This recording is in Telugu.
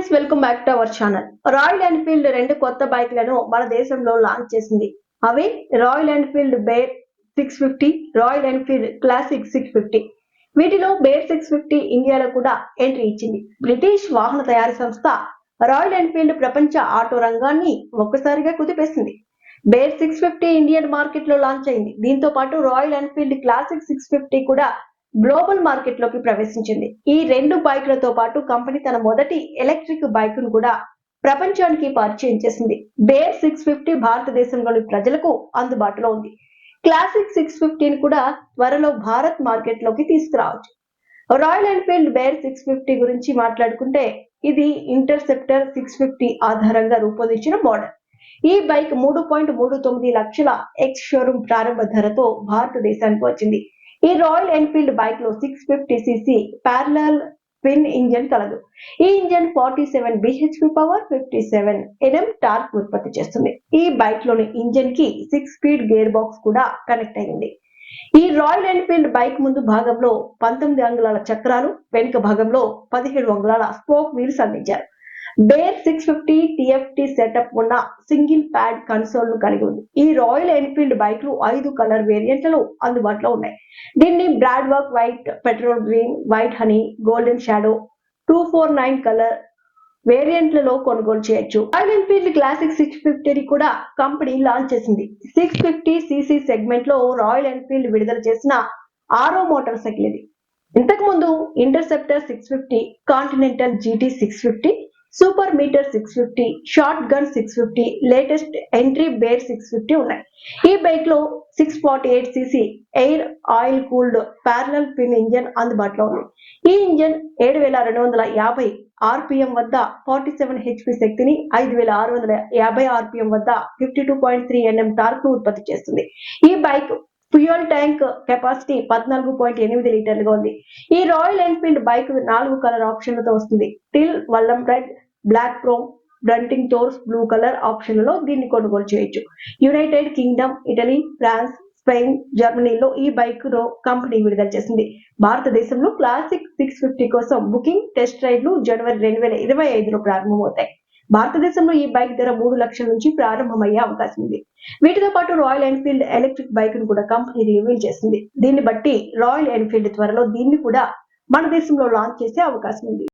Friends welcome back to our channel. Royal Enfield రెండు కొత్త బైక్లను మన దేశంలో లాంచ్ చేసింది. అవి Royal Enfield Bear six fifty Royal Enfield Classic six fifty. వీటిలో బేర్ సిక్స్ ఫిఫ్టీ ఇండియాలో కూడా ఎంట్రీ ఇచ్చింది. బ్రిటిష్ వాహన తయారీ సంస్థ రాయల్ ఎన్ఫీల్డ్ ప్రపంచ ఆటో రంగాన్ని ఒక్కసారిగా కుదిపేసింది. బేర్ సిక్స్ ఫిఫ్టీ ఇండియన్ మార్కెట్లో లాంచ్ అయింది. దీంతో పాటు Royal Enfield Classic six fifty కూడా గ్లోబల్ మార్కెట్లోకి ప్రవేశించింది. ఈ రెండు బైక్లతో పాటు కంపెనీ తన మొదటి ఎలక్ట్రిక్ బైక్ను కూడా ప్రపంచానికి పరిచయం చేసింది. బేర్ సిక్స్ ఫిఫ్టీ భారతదేశంలోని ప్రజలకు అందుబాటులో ఉంది. క్లాసిక్ సిక్స్ ఫిఫ్టీని కూడా త్వరలో భారత్ మార్కెట్లోకి తీసుకురావచ్చు. Royal Enfield Bear six fifty గురించి మాట్లాడుకుంటే ఇది ఇంటర్సెప్టర్ సిక్స్ ఫిఫ్టీ ఆధారంగా రూపొందించిన మోడల్. ఈ బైక్ మూడు పాయింట్ మూడు తొమ్మిది లక్షల ఎక్స్ షోరూమ్ ప్రారంభ ధరతో భారతదేశానికి వచ్చింది. ఈ రాయల్ ఎన్ఫీల్డ్ బైక్లో six fifty cc parallel twin engine కలదు. ఈ engine forty seven BHP power fifty seven Nm torque ఉత్పత్తి చేస్తుంది. ఈ బైక్లోని ఇంజన్కి సిక్స్ స్పీడ్ గేర్ బాక్స్ కూడా కనెక్ట్ అయింది ఈ రాయల్ ఎన్ఫీల్డ్ బైక్ ముందు భాగంలో పంతొమ్మిది అంగుళాల చక్రాలు వెనుక భాగంలో పదిహేడు అంగుళాల స్పోక్ వీల్స్ అందించారు. Bear six fifty TFT setup ఉన్న సింగిల్ ప్యాడ్ కన్సోల్ను కలిగి ఉంది. ఈ రాయల్ ఎన్ఫీల్డ్ బైక్లు ఐదు కలర్ వేరియంట్లలో అందుబాటులో ఉన్నాయి. దీన్ని Boardwalk White Petrol Green White Honey Golden Shadow two four nine colour వేరియంట్లలో కొనుగోలు చేయొచ్చు. రాయల్ ఎన్ఫీల్డ్ క్లాసిక్ సిక్స్ ఫిఫ్టీని కూడా కంపెనీ లాంచ్ చేసింది. సిక్స్ ఫిఫ్టీ సిసి సెగ్మెంట్లో రాయల్ ఎన్ఫీల్డ్ విడుదల చేసిన ఆరో మోటార్ సైకిల్ ఇది. ఇంతకు ముందు Interceptor six fifty Continental GT six fifty Super Meteor six fifty Shotgun six fifty latest entry Bear six fifty ఉన్నాయి. ఈ బైక్లో six forty eight cc air oil cooled parallel twin engine అందుబాటులో ఉంది. ఈ ఇంజన్ ఏడు వేల రెండు వందల యాభై ఆర్పిఎం వద్ద ఫార్టీ సెవెన్ హెచ్పి శక్తిని ఐదు వేల ఆరు వందల యాభై ఆర్పిఎం వద్ద fifty two point three Nm torque ఉత్పత్తి చేస్తుంది. ఈ బైక్ ఫ్యూయల్ ట్యాంక్ కెపాసిటీ పద్నాలుగు పాయింట్ ఎనిమిది లీటర్లుగా ఉంది. ఈ రాయల్ ఎన్ఫీల్డ్ బైక్ నాలుగు కలర్ ఆప్షన్లతో వస్తుంది. Teal Vallam Red Black Chrome Bruntingthorpe Blue colour ఆప్షన్లలో దీన్ని కొనుగోలు చేయొచ్చు. United Kingdom Italy France Spain జర్మనీలో ఈ బైక్ను కంపెనీ విడుదల చేసింది. భారతదేశంలో క్లాసిక్ సిక్స్ ఫిఫ్టీ కోసం బుకింగ్ టెస్ట్ రైడ్లు జనవరి రెండు వేల ఇరవై ఐదులో ప్రారంభమవుతాయి. భారతదేశంలో ఈ బైక్ ధర మూడు లక్షల నుంచి ప్రారంభమయ్యే అవకాశం ఉంది. వీటితో పాటు రాయల్ ఎన్ఫీల్డ్ ఎలక్ట్రిక్ బైక్ను కూడా కంపెనీ రివీల్ చేసింది. దీన్ని బట్టి రాయల్ ఎన్ఫీల్డ్ త్వరలో దీన్ని కూడా మన దేశంలో లాంచ్ చేసే అవకాశం ఉంది.